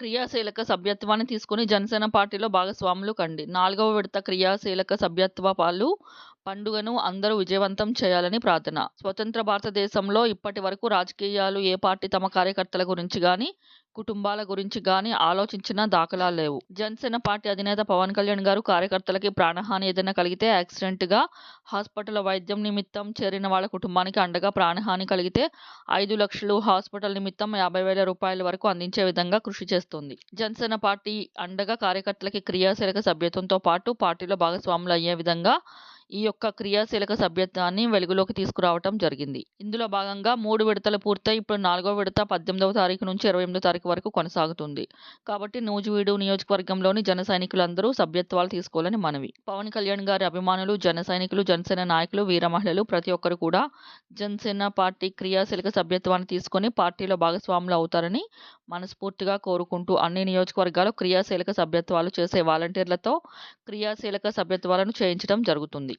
క్రియాశీలక సభ్యత్వాన్ని తీసుకుని జనసేన పార్టీలో భాగస్వాములు కండి. నాలుగవ విడత క్రియాశీలక సభ్యత్వ పాలు పండుగను అందరూ విజయవంతం చేయాలని ప్రార్థన. స్వతంత్ర భారతదేశంలో ఇప్పటి వరకు రాజకీయాలు ఏ పార్టీ తమ కార్యకర్తల గురించి కానీ కుటుంబాల గురించి కానీ ఆలోచించిన దాఖలాలు లేవు. జనసేన పార్టీ అధినేత పవన్ కళ్యాణ్ గారు కార్యకర్తలకి ప్రాణహాని ఏదైనా కలిగితే యాక్సిడెంట్గా హాస్పిటల్ వైద్యం నిమిత్తం చేరిన వాళ్ళ కుటుంబానికి అండగా ప్రాణహాని కలిగితే ఐదు లక్షలు హాస్పిటల్ నిమిత్తం యాభై వేల రూపాయల వరకు అందించే విధంగా కృషి చేస్తుంది. జనసేన పార్టీ అండగా కార్యకర్తలకి క్రియాశీలక సభ్యత్వంతో పాటు పార్టీలో భాగస్వాములు అయ్యే విధంగా ఈ యొక్క క్రియాశీలక సభ్యత్వాన్ని వెలుగులోకి తీసుకురావటం జరిగింది. ఇందులో భాగంగా మూడు విడతలు పూర్తయి ఇప్పుడు నాలుగో విడత పద్దెనిమిదవ తారీఖు నుంచి ఇరవై ఎనిమిదో తారీఖు వరకు కొనసాగుతుంది. కాబట్టి నూజివీడు నియోజకవర్గంలోని జన సైనికులందరూ సభ్యత్వాలు తీసుకోవాలని మనవి. పవన్ కళ్యాణ్ గారి అభిమానులు జన సైనికులు జనసేన నాయకులు వీర మహిళలు ప్రతి ఒక్కరు కూడా జనసేన పార్టీ క్రియాశీలక సభ్యత్వాన్ని తీసుకొని పార్టీలో భాగస్వాములు అవుతారని మనస్ఫూర్తిగా కోరుకుంటూ అన్ని నియోజకవర్గాలు క్రియాశీలక సభ్యత్వాలు చేసే వాలంటీర్లతో క్రియాశీలక సభ్యత్వాలను చేయించడం జరుగుతుంది.